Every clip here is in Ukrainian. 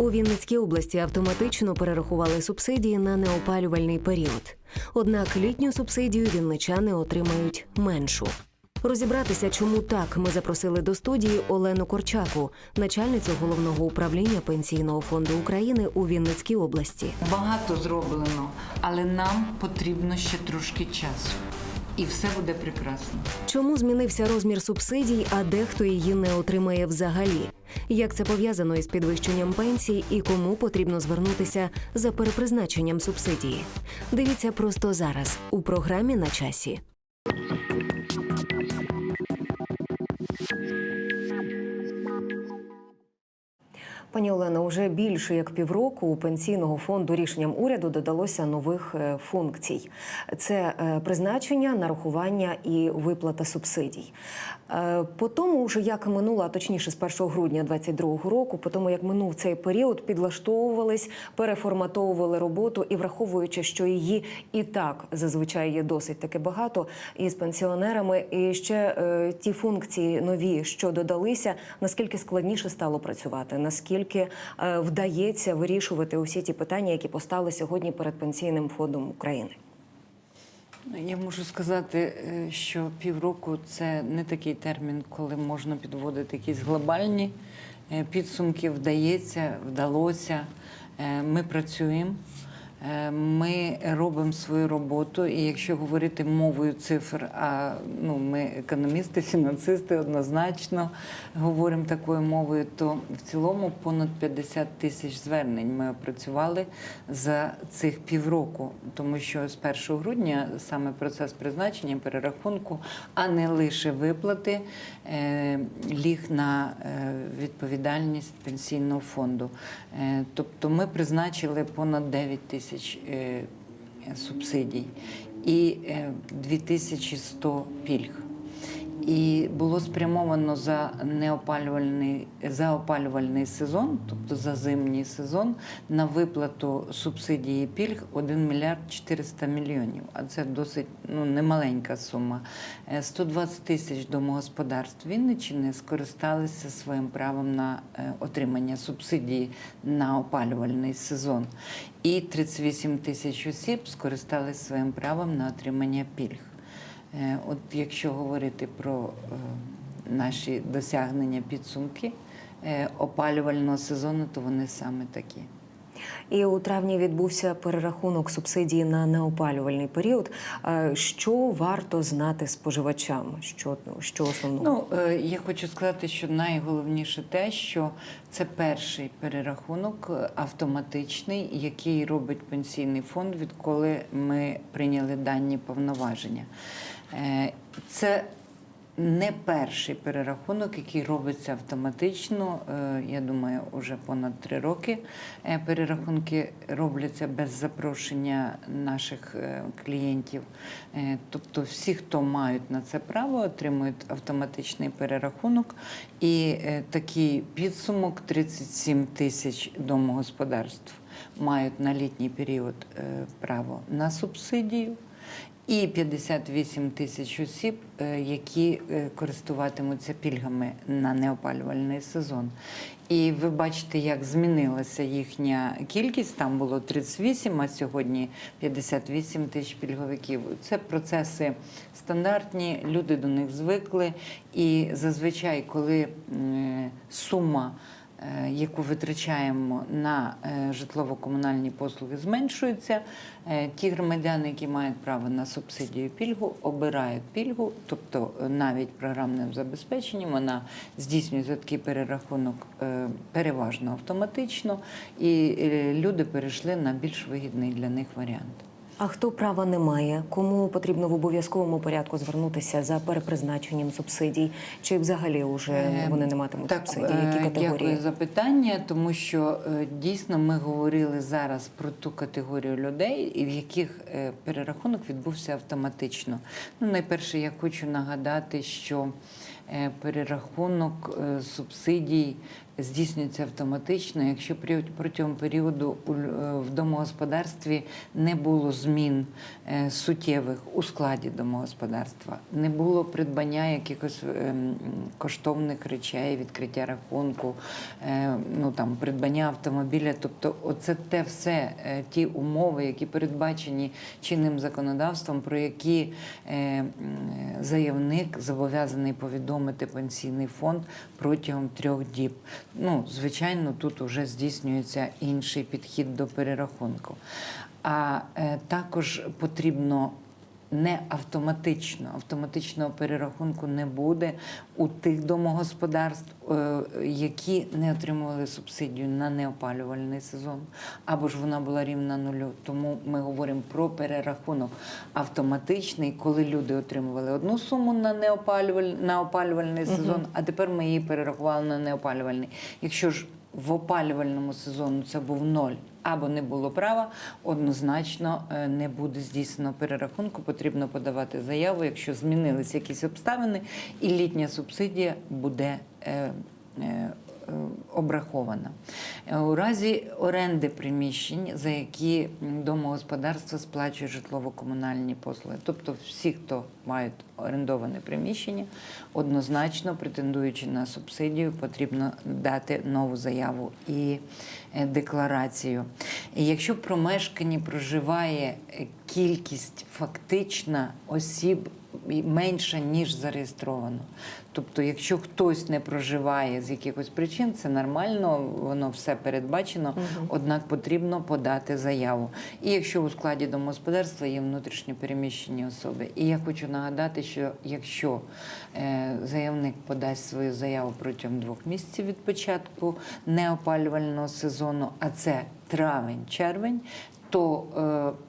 У Вінницькій області автоматично перерахували субсидії на неопалювальний період. Однак літню субсидію вінничани отримають меншу. Розібратися, чому так, ми запросили до студії Олену Корчаку, начальницю головного управління Пенсійного фонду України у Вінницькій області. Багато зроблено, але нам потрібно ще трошки часу. І все буде прекрасно. Чому змінився розмір субсидій, а дехто її не отримає взагалі? Як це пов'язано із підвищенням пенсій і кому потрібно звернутися за перепризначенням субсидії? Дивіться просто зараз у програмі на часі. Пані Олено, уже більше як півроку у пенсійного фонду рішенням уряду додалося нових е, функцій: це е, призначення, нарахування і виплата субсидій. Е, По тому, вже як минуло, а точніше з 1 грудня 2022 року, по тому як минув цей період, підлаштовувались, переформатовували роботу і враховуючи, що її і так зазвичай є досить таки багато, і з пенсіонерами, і ще ті функції нові, що додалися, наскільки складніше стало працювати, наскільки е, вдається вирішувати усі ті питання, які постали сьогодні перед пенсійним фондом України. Я можу сказати, е, що півроку це не такий термін, коли можна підводити якісь глобальні е, підсумки. Вдається, вдалося. Ми працюємо. Е, Ми робимо свою роботу, і якщо говорити мовою цифр, а ну ми економісти, фінансисти однозначно говоримо такою мовою, то в цілому понад 50 тисяч звернень ми опрацювали за цих півроку, тому що з 1 грудня саме процес призначення, перерахунку, а не лише виплати, е, ліг на е, відповідальність пенсійного фонду. Тобто ми призначили понад 9 тисяч е, субсидій і е, 2100 пільг. І було спрямовано за неопалювальний за опалювальний сезон, тобто за зимній сезон, на виплату субсидії пільг 1 мільярд 400 мільйонів. А це досить ну немаленька сума. Е, 120 тисяч домогосподарств Вінниччини скористалися своїм правом на е, отримання субсидії на опалювальний сезон. І 38 тисяч осіб скористалися своїм правом на отримання пільг. Е, От якщо говорити про е, наші досягнення підсумки е, опалювального сезону, то вони саме такі. І у травні відбувся перерахунок субсидії на неопалювальний період. Що варто знати споживачам? Що, що основного? Ну я хочу сказати, що найголовніше те, що це перший перерахунок автоматичний, який робить пенсійний фонд, відколи ми прийняли дані повноваження. Е, Це не перший перерахунок, який робиться автоматично. Е, Я думаю, вже понад три роки е, перерахунки робляться без запрошення наших клієнтів. Тобто, всі, хто мають на це право, отримують автоматичний перерахунок. І такий підсумок 37 тисяч домогосподарств мають на літній період право на субсидію. І 58 тисяч осіб, е, які е, користуватимуться пільгами на неопалювальний сезон. І ви бачите, як змінилася їхня кількість. Там було 38, а сьогодні 58 тисяч пільговиків. Це процеси стандартні, люди до них звикли. І зазвичай, коли сума яку витрачаємо на е, житлово-комунальні послуги, зменшується. Е, Ті громадяни, які мають право на субсидію пільгу, обирають пільгу, тобто е, навіть програмним забезпеченням вона здійснюється такий перерахунок е, переважно автоматично, і е, люди перейшли на більш вигідний для них варіант. А хто права не має? Кому потрібно в обов'язковому порядку звернутися за перепризначенням субсидій? Чи взагалі вже Е, вони не матимуть так, субсидій? Які е, категорії? Дякую за питання, тому що е, дійсно ми говорили зараз про ту категорію людей, і в яких перерахунок відбувся автоматично. Ну, найперше, я хочу нагадати, що перерахунок субсидій здійснюється автоматично, якщо протягом періоду е, в домогосподарстві не було змін е, суттєвих у складі домогосподарства, не було придбання якихось ем, коштовних речей, відкриття рахунку, е, ну там придбання автомобіля. Тобто, оце те все ті умови, які передбачені чинним законодавством, про які заявник зобов'язаний повідомити пенсійний фонд протягом трьох діб. Ну, звичайно, тут вже здійснюється інший підхід до перерахунку. А е, також потрібно не автоматично, автоматичного перерахунку не буде у тих домогосподарств, е, які не отримували субсидію на неопалювальний сезон, або ж вона була рівна нулю. Тому ми говоримо про перерахунок автоматичний, коли люди отримували одну суму на неопалюваль... на опалювальний сезон, а тепер ми її перерахували на неопалювальний. Якщо ж в опалювальному сезону це був ноль або не було права, однозначно е, не буде здійснено перерахунку. Потрібно подавати заяву, якщо змінились якісь обставини, і літня субсидія буде. Е, Обрахована Е, у разі оренди приміщень, за які м, домогосподарство сплачує житлово-комунальні послуги, тобто всі, хто мають орендоване приміщення, однозначно претендуючи на субсидію, потрібно дати нову заяву і е, декларацію. Якщо в промешканні проживає кількість фактична осіб і менша, ніж зареєстровано. Тобто, якщо хтось не проживає з якихось причин, це нормально, воно все передбачено, однак потрібно подати заяву. І якщо у складі домогосподарства є внутрішньо переміщені особи. І я хочу нагадати, що якщо е, заявник подасть свою заяву протягом двох місяців від початку неопалювального сезону, а це травень-червень, то е,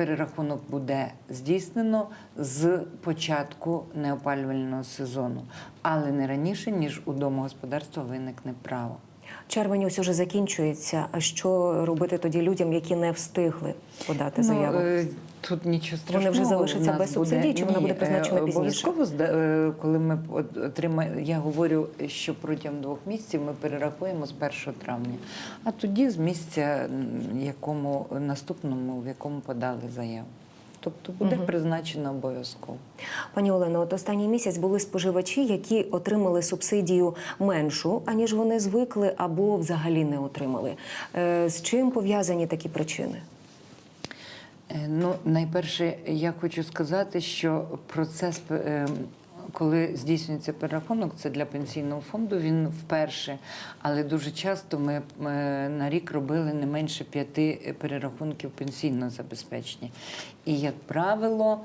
перерахунок буде здійснено з початку неопалювального сезону, але не раніше, ніж у домогосподарства виникне право. Червень ось уже закінчується. А що робити тоді людям, які не встигли подати заяву? Ну, тут нічого страшного. Вони вже залишаться без субсидій, чи вона буде призначена е, пізніше? Обов'язково, е, коли ми от- отримаємо, я говорю, що протягом двох місяців ми перерахуємо з 1 травня, а тоді з місця, якому наступному, в якому подали заяву. Тобто буде призначено обов'язково. Пані Олено, от останній місяць були споживачі, які отримали субсидію меншу, аніж вони звикли, або взагалі не отримали. Е, З чим пов'язані такі причини? Е, Ну, найперше, я хочу сказати, що процес, е, коли здійснюється перерахунок, це для пенсійного фонду. Він вперше, але дуже часто ми е, на рік робили не менше п'яти перерахунків пенсійного забезпечення. І, як правило,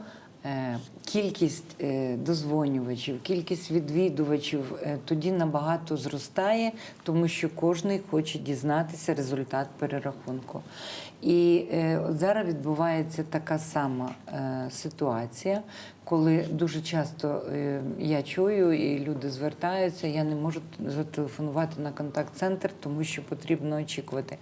Кількість е, дозвонювачів, кількість відвідувачів е, тоді набагато зростає, тому що кожен хоче дізнатися результат перерахунку. І е, от зараз відбувається така сама е, ситуація, коли дуже часто е, я чую, і люди звертаються, я не можу зателефонувати на контакт-центр, тому що потрібно очікувати.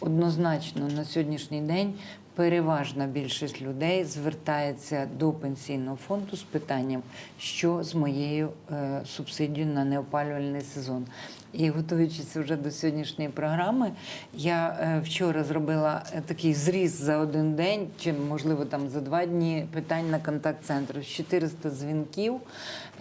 Однозначно на сьогоднішній день переважна більшість людей звертається до пенсійного фонду з питанням, що з моєю е, субсидією на неопалювальний сезон. І готуючись вже до сьогоднішньої програми, я е, вчора зробила е, такий зріз за один день, чи можливо там за два дні питань на контакт-центру з 400 дзвінків.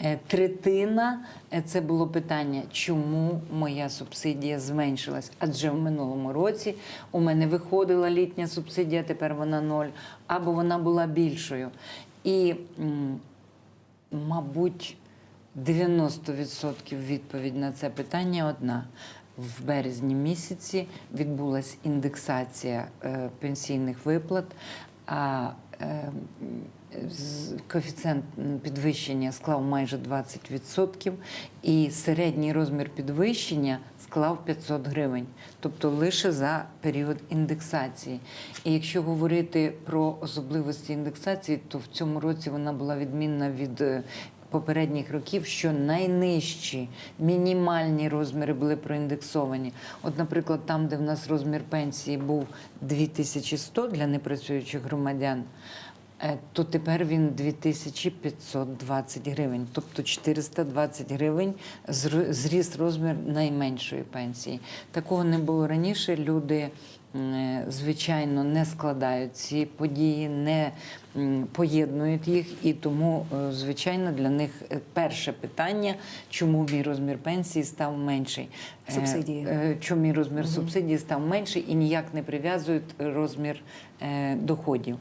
Е, Третина це було питання, чому моя субсидія зменшилась? Адже в минулому році у мене виходила літня субсидія, тепер вона ноль, або вона була більшою. І, мабуть, 90% відповідь на це питання одна. В березні місяці відбулася індексація е, пенсійних виплат, а е, коефіцієнт підвищення склав майже 20%, і середній розмір підвищення склав 500 гривень, тобто лише за період індексації. І якщо говорити про особливості індексації, то в цьому році вона була відмінна від е, попередніх років, що найнижчі мінімальні розміри були проіндексовані. От, наприклад, там, де в нас розмір пенсії був 2100 для непрацюючих громадян. е, то тепер він 2520 гривень, тобто 420 гривень зріс розмір найменшої пенсії. Такого не було раніше. Люди, звичайно, не складають ці події, не поєднують їх, і тому, е, звичайно, для них е, перше питання, чому мій розмір пенсії став менший. Е, Субсидії. Чому мій розмір субсидії став менший і ніяк не прив'язують розмір доходів.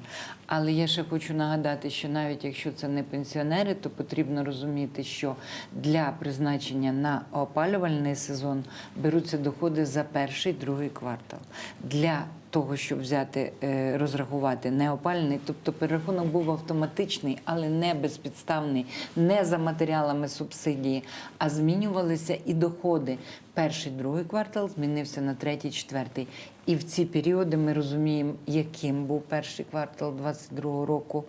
Але я ще хочу нагадати, що навіть якщо це не пенсіонери, то потрібно розуміти, що для призначення на опалювальний сезон беруться доходи за перший другий квартал. Для того, щоб взяти, е, розрахувати неопальний, тобто перерахунок був автоматичний, але не безпідставний, не за матеріалами субсидії, а змінювалися і доходи. Перший, другий квартал змінився на третій, четвертий. І в ці періоди ми розуміємо, яким був перший квартал 22-го року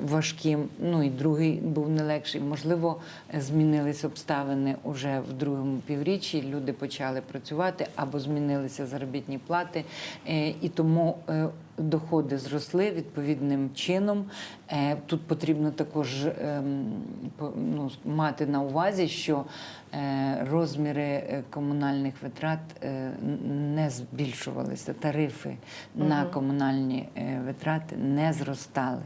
важким. Ну і другий був не легший. Можливо, е, змінились обставини уже в другому півріччі. Люди почали працювати або змінилися заробітні плати, Е, і тому. е, Доходи зросли відповідним чином. Е, Тут потрібно також ем, ну, мати на увазі, що е, розміри е, комунальних витрат е, не збільшувалися. Тарифи на комунальні е, витрати не зростали.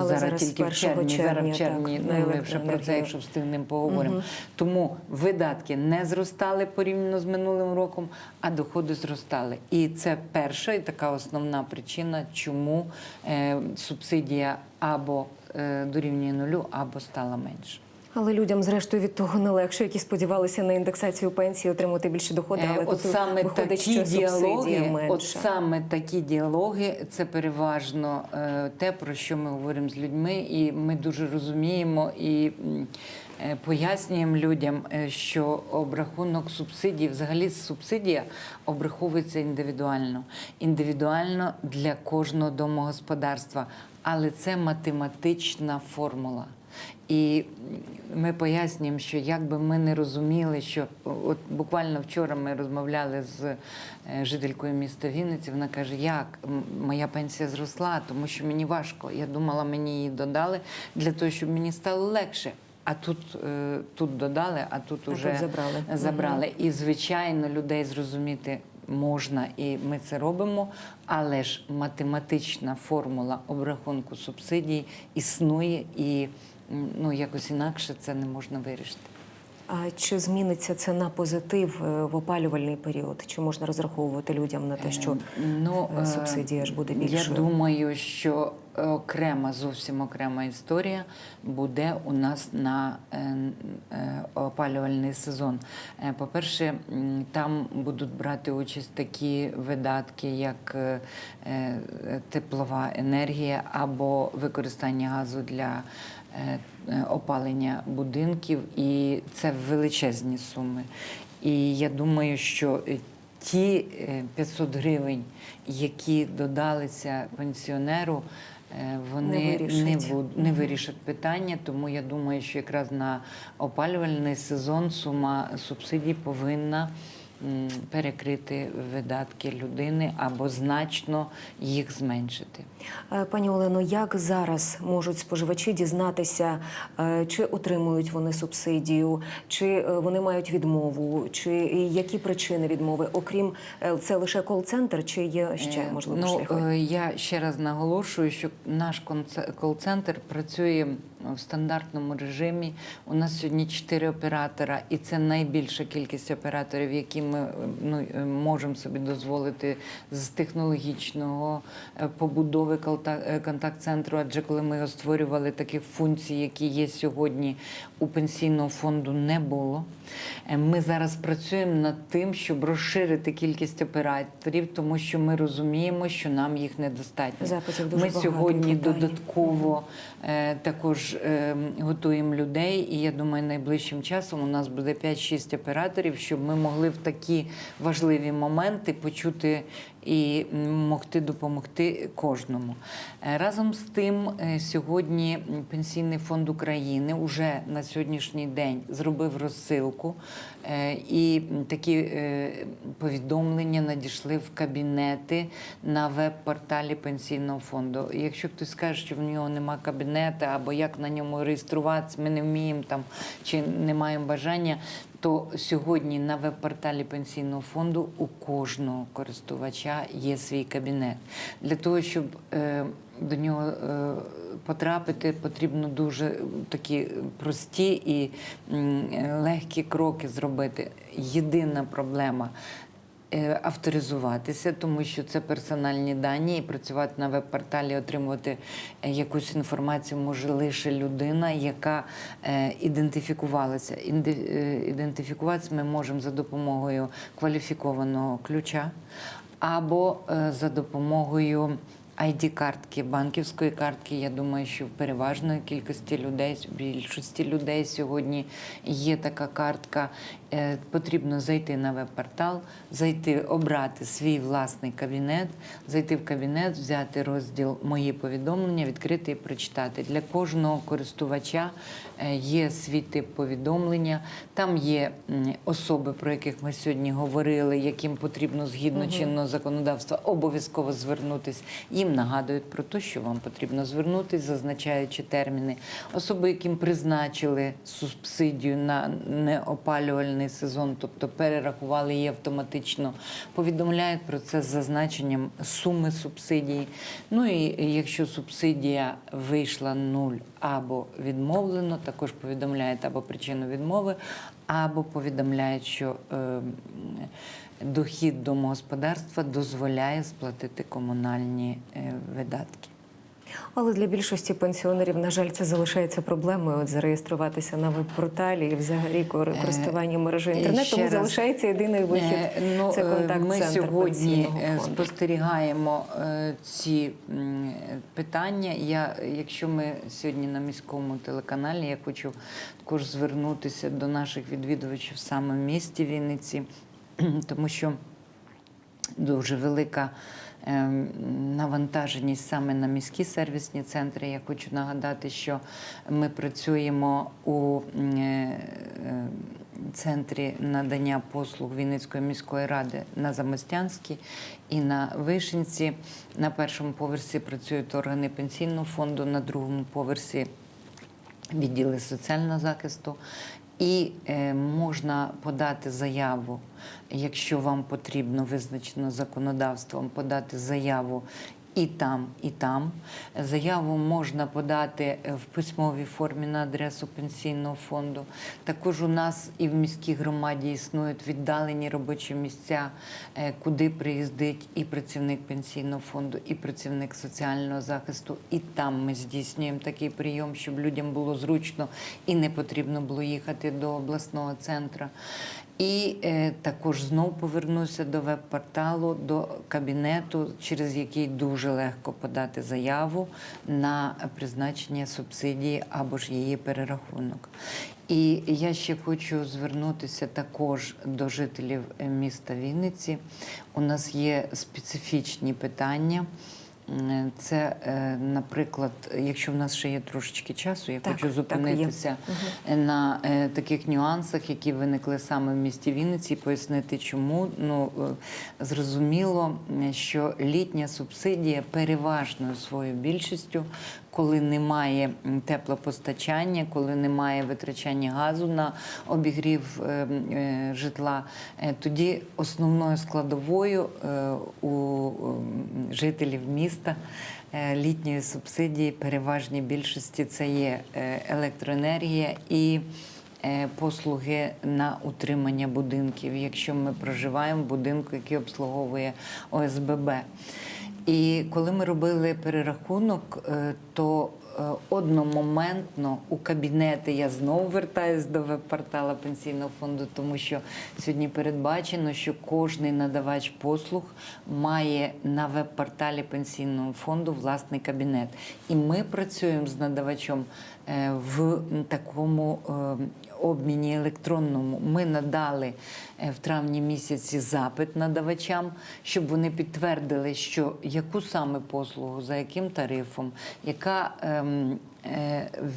Але зараз тільки в 1 червні, червня, зараз в червні, так, ну, ми вже про це, якщо встигнемо, поговоримо. Тому видатки не зростали порівняно з минулим роком, а доходи зростали. І це перша і така основна причина, чому е, субсидія або е, дорівнює нулю, або стала менше. Але людям, зрештою, від того не легше, які сподівалися на індексацію пенсії, отримати більше доходи, але Е, от тут саме виходить, такі що діалоги, менша. от саме такі діалоги, це переважно е, те, про що ми говоримо з людьми, і ми дуже розуміємо і е, пояснюємо людям, що обрахунок субсидій, взагалі субсидія обраховується індивідуально, індивідуально для кожного домогосподарства, але це математична формула. І ми пояснюємо, що як би ми не розуміли, що от буквально вчора ми розмовляли з е, жителькою міста Вінниці. Вона каже, як моя пенсія зросла, тому що мені важко. Я думала, мені її додали для того, щоб мені стало легше. А тут, е, тут додали, а тут А уже тут забрали. забрали. І звичайно, людей зрозуміти можна, і ми це робимо. Але ж математична формула обрахунку субсидій існує, і ну якось інакше це не можна вирішити. А чи зміниться це на позитив е, в опалювальний період? Чи можна розраховувати людям на те, що Ну, е, е, субсидія ж буде Я думаю, що окрема, зовсім окрема історія буде у нас на е, е, опалювальний сезон. Е, По-перше, там будуть брати участь такі видатки, як е, е, теплова енергія або використання газу для е, е, опалення будинків, і це величезні суми. І я думаю, що е, ті е, 500 гривень, які додалися пенсіонеру, е, вони Не вирішать. не, буд- не вирішать питання. Тому я думаю, що якраз на опалювальний сезон сума субсидій повинна перекрити видатки людини або значно їх зменшити. Е, Пані Олено, як зараз можуть споживачі дізнатися, е, чи отримують вони субсидію, чи е, вони мають відмову, чи які причини відмови? Окрім це лише кол-центр, чи є ще можливо ну, шляхи? Я ще раз наголошую, що наш кол-центр працює в стандартному режимі. У нас сьогодні чотири оператора, і це найбільша кількість операторів, які ми ну, е, можемо собі дозволити з технологічного е, побудови е, контакт-центру. Адже коли ми його створювали, таких функцій, які є сьогодні у пенсійного фонду, не було. Ми зараз працюємо над тим, щоб розширити кількість операторів, тому що ми розуміємо, що нам їх недостатньо. Запитів дуже Ми сьогодні додатково також також е, готуємо людей, і я думаю, найближчим часом у нас буде 5-6 операторів, щоб ми могли в такі важливі моменти почути і могти допомогти кожному. Е, Разом з тим, е, сьогодні Пенсійний фонд України вже на сьогоднішній день зробив розсилку, е, і такі повідомлення надійшли в кабінети на веб-порталі Пенсійного фонду. Якщо хтось скаже, що в нього нема кабінету, або як на ньому реєструватися, ми не вміємо там чи не маємо бажання, то сьогодні на веб-порталі Пенсійного фонду у кожного користувача є свій кабінет. Для того, щоб е, до нього е, потрапити, потрібно дуже такі прості і е, легкі кроки зробити. Єдина проблема. Е, Авторизуватися, тому що це персональні дані, і працювати на веб-порталі, отримувати е, якусь інформацію може лише людина, яка е, ідентифікувалася. Ідентифікуватися ми можемо за допомогою кваліфікованого ключа або за допомогою ID-картки, банківської картки. Я думаю, що в переважної кількості людей, в більшості людей сьогодні є така картка. Е, Потрібно зайти на веб-портал, зайти, обрати свій власний кабінет, зайти в кабінет, взяти розділ Мої повідомлення, відкрити і прочитати. Для кожного користувача е, є свій тип повідомлення. Там є особи, про яких ми сьогодні говорили, яким потрібно згідно чинного законодавства обов'язково звернутись. Їм нагадують про те, що вам потрібно звернутись, зазначаючи терміни. Особи, яким призначили субсидію на неопалювальний сезон, тобто перерахували її автоматично, повідомляють про це з зазначенням суми субсидії. Ну і якщо субсидія вийшла нуль або відмовлено, також повідомляють або причину відмови, або повідомляють, що е, дохід домогосподарства дозволяє сплатити комунальні е, видатки. Але для більшості пенсіонерів, на жаль, це залишається проблемою. От зареєструватися на веб-порталі і взагалі користування мережею інтернету. Тому залишається єдиний вихід. Е, ну, це е, контакт Ми сьогодні е, спостерігаємо е, ці питання. Я, якщо ми сьогодні на міському телеканалі, я хочу також звернутися до наших відвідувачів саме в місті Вінниці, тому що дуже велика навантаженість саме на міські сервісні центри. Я хочу нагадати, що ми працюємо у е, е, центрі надання послуг Вінницької міської ради на Замостянській і на Вишенці. На першому поверсі працюють органи пенсійного фонду, на другому поверсі відділи соціального захисту. І е, можна подати заяву, якщо вам потрібно визначено законодавством подати заяву і там, і там. Заяву можна подати е, в письмовій формі на адресу пенсійного фонду. Також у нас і в міській громаді існують віддалені робочі місця, е, куди приїздить і працівник пенсійного фонду, і працівник соціального захисту. І там ми здійснюємо такий прийом, щоб людям було зручно і не потрібно було їхати до обласного центру. І е, також знов повернуся до веб-порталу, до кабінету, через який дуже легко подати заяву на призначення субсидії або ж її перерахунок. І я ще хочу звернутися також до жителів е, міста Вінниці. У нас є специфічні питання. М, Це, е, наприклад, якщо в нас ще є трошечки часу, я Так, хочу так, зупинитися на е, таких нюансах, які виникли саме в місті Вінниці, і пояснити, чому. Ну е, зрозуміло, що літня субсидія переважною своєю більшістю, коли немає теплопостачання, коли немає витрачання газу на обігрів е, м, е, житла, е, тоді основною складовою е, у жителів міста е, літньої субсидії переважній більшості це є е, електроенергія і е, послуги на утримання будинків, якщо ми проживаємо в будинку, який обслуговує ОСББ. І коли ми робили перерахунок, то одномоментно у кабінети. Я знову вертаюсь до веб-портала пенсійного фонду, тому що сьогодні передбачено, що кожний надавач послуг має на веб-порталі пенсійного фонду власний кабінет. І ми працюємо з надавачом е, в такому е, обміні електронному. Ми надали е, в травні місяці запит надавачам, щоб вони підтвердили, що яку саме послугу, за яким тарифом, яка ем, е,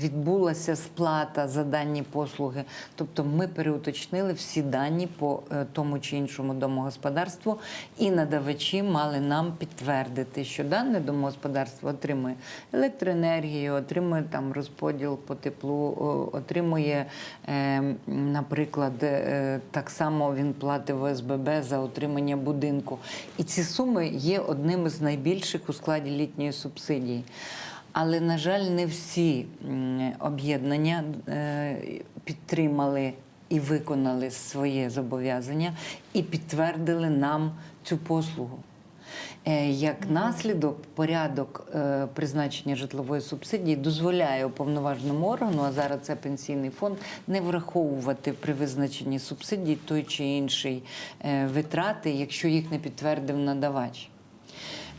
відбулася сплата за дані послуги. Тобто ми переуточнили всі дані по е, тому чи іншому домогосподарству, і надавачі мали нам підтвердити, що дане домогосподарство отримує електроенергію, отримує там розподіл по теплу, отримує, е, наприклад, е, так само він платить в ОСББ за отримання будинку. І ці суми є одним із найбільших у складі літньої субсидії. Але, на жаль, не всі об'єднання е, підтримали і виконали своє зобов'язання і підтвердили нам цю послугу. Е, Як наслідок, порядок е, призначення житлової субсидії дозволяє уповноваженому органу, а зараз це пенсійний фонд, не враховувати при визначенні субсидій той чи інший витрати, якщо їх не підтвердив надавач.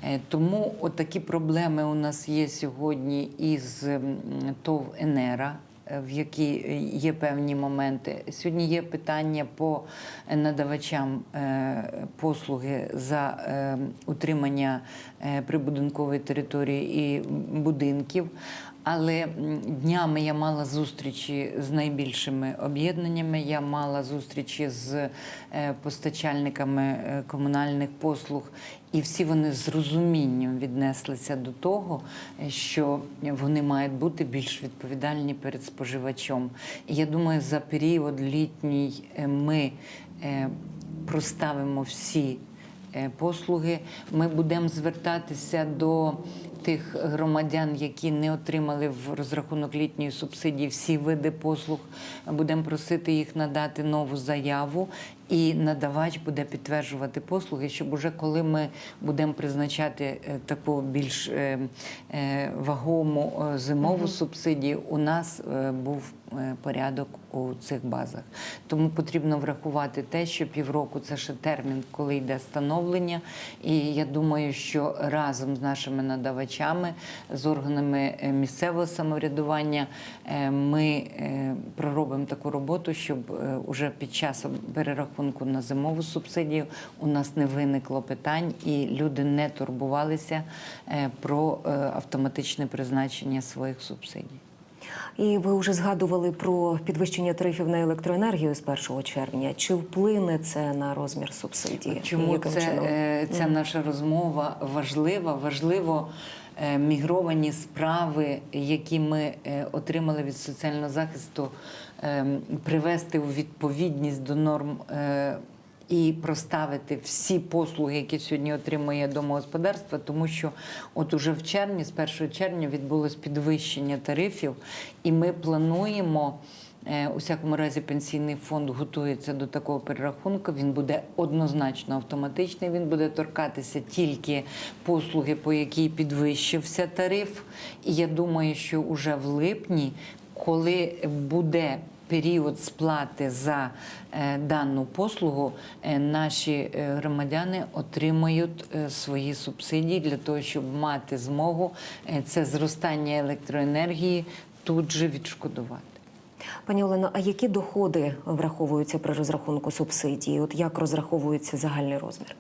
Е, Тому отакі проблеми у нас є сьогодні із ТОВ Енера. е, В які є певні моменти. Сьогодні є питання по надавачам е, послуги за е, утримання е, прибудинкової території і будинків. Але днями я мала зустрічі з найбільшими об'єднаннями. Я мала зустрічі з е, постачальниками е, комунальних послуг, і всі вони з розумінням віднеслися до того, що вони мають бути більш відповідальні перед споживачом. Я думаю, за період літній е, ми проставимо всі послуги. Ми будемо звертатися до тих громадян, які не отримали в розрахунок літньої субсидії всі види послуг. Будемо просити їх надати нову заяву, і надавач буде підтверджувати послуги, щоб уже коли ми будемо призначати е, таку більш е, е, вагому зимову субсидію, у нас був порядок у цих базах. Тому потрібно врахувати те, що півроку це ще термін, коли йде становлення. І я думаю, що разом з нашими надавачами, з органами місцевого самоврядування, ми проробимо таку роботу, щоб уже під час перерахунку на зимову субсидію у нас не виникло питань і люди не турбувалися е, про е, автоматичне призначення своїх субсидій. І ви вже згадували про підвищення тарифів на електроенергію з 1 червня. Чи вплине це на розмір субсидії? Чому яким це, чином? е, ця наша розмова важлива? Важливо е, мігровані справи, які ми е, отримали від соціального захисту, е, привести у відповідність до норм. І проставити всі послуги, які сьогодні отримує домогосподарство, тому що от уже в червні, з 1 червня, відбулось підвищення тарифів, і ми плануємо Е, У всякому разі, пенсійний фонд готується до такого перерахунку. Він буде однозначно автоматичний. Він буде торкатися тільки послуги, по якій підвищився тариф. І я думаю, що уже в липні, коли буде період сплати за е, дану послугу, е, наші е, громадяни отримають свої субсидії для того, щоб мати змогу це зростання електроенергії тут же відшкодувати. Пані Олено, а які доходи враховуються при розрахунку субсидії? От як розраховується загальний розмір?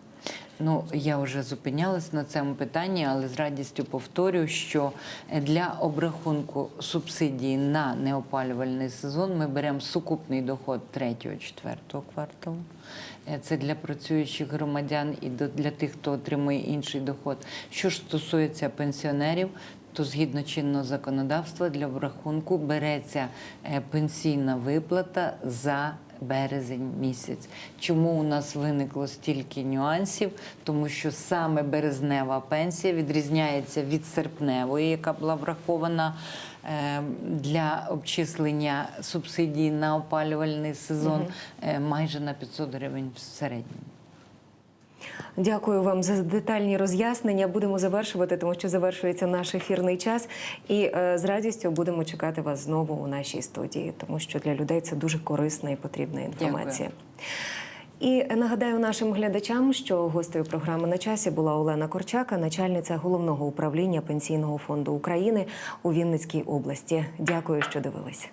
Ну, я вже зупинялась на цьому питанні, але з радістю повторю, що для обрахунку субсидії на неопалювальний сезон ми беремо сукупний доход 3-4 кварталу. Е, Це для працюючих громадян і для тих, хто отримує інший доход. Що ж стосується пенсіонерів, то згідно чинного законодавства для обрахунку береться е, пенсійна виплата за березень місяць. Чому у нас виникло стільки нюансів? Тому що саме березнева пенсія відрізняється від серпневої, яка була врахована е, для обчислення субсидій на опалювальний сезон е, майже на 500 гривень в середньому. Дякую вам за детальні роз'яснення. Будемо завершувати, тому що завершується наш ефірний час. І е, з радістю будемо чекати вас знову у нашій студії, тому що для людей це дуже корисна і потрібна інформація. І нагадаю нашим глядачам, що гостею програми на часі була Олена Корчака, начальниця головного управління пенсійного фонду України у Вінницькій області. Дякую, що дивились.